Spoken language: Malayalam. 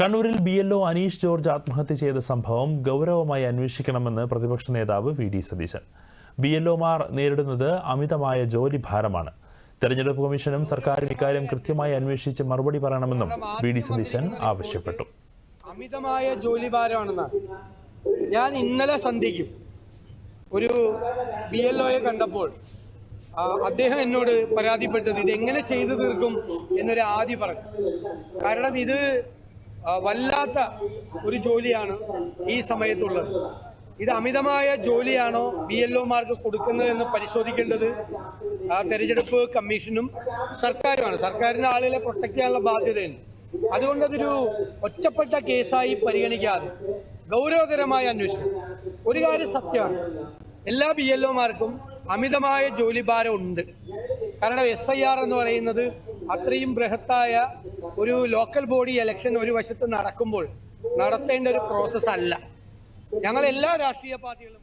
കണ്ണൂരിൽ ബി എൽഒ അനീഷ് ജോർജ് ആത്മഹത്യ ചെയ്ത സംഭവം ഗൗരവമായി അന്വേഷിക്കണമെന്ന് പ്രതിപക്ഷ നേതാവ് വി ഡി സതീശൻ. ബി എൽഒമാർ നേരിടുന്നത് അമിതമായ ജോലി ഭാരമാണ് തെരഞ്ഞെടുപ്പ് കമ്മീഷനും സർക്കാരും ഇക്കാര്യം കൃത്യമായി അന്വേഷിച്ച് മറുപടി പറയണമെന്നും വി ഡി സതീശൻ ആവശ്യപ്പെട്ടു. അമിതമായ ജോലിഭാരമാണെന്നാണ് ഞാൻ ഇന്നലെ സന്ധ്യയ്ക്കും ഒരു ബി എൽ ഒയെ കണ്ടപ്പോൾ അദ്ദേഹം എന്നോട് പരാതിപ്പെട്ടത് ഇത് എങ്ങനെ ചെയ്തു തീർക്കും? എന്നൊരു ആദ്യ പറഞ്ഞു. കാരണം ഇത് വല്ലാത്ത ഒരു ജോലിയാണ് ഈ സമയത്തുള്ളത്. ഇത് അമിതമായ ജോലിയാണോ ബി എൽ ഒമാർക്ക് കൊടുക്കുന്നതെന്ന് പരിശോധിക്കേണ്ടത് ആ തെരഞ്ഞെടുപ്പ് കമ്മീഷനും സർക്കാരുമാണ്. സർക്കാരിന്റെ ആളുകളെ പ്രൊട്ടക്ട് ചെയ്യാനുള്ള ബാധ്യതയുണ്ട്. അതുകൊണ്ട് അതൊരു ഒറ്റപ്പെട്ട കേസായി പരിഗണിക്കാതെ ഗൗരവതരമായ അന്വേഷണം. ഒരു കാര്യം സത്യമാണ്. എല്ലാ ബി എൽ ഒമാർക്കും അമിതമായ ജോലിഭാരം ഉണ്ട്. കാരണം എസ് ഐ ആർ എന്ന് പറയുന്നത് അത്രയും ബൃഹത്തായ ഒരു ലോക്കൽ ബോഡി ഇലക്ഷൻ ഒരു വശത്ത് നടക്കുമ്പോൾ നടത്തേണ്ട ഒരു പ്രോസസ്സല്ല ഞങ്ങൾ എല്ലാ രാഷ്ട്രീയ പാർട്ടികളും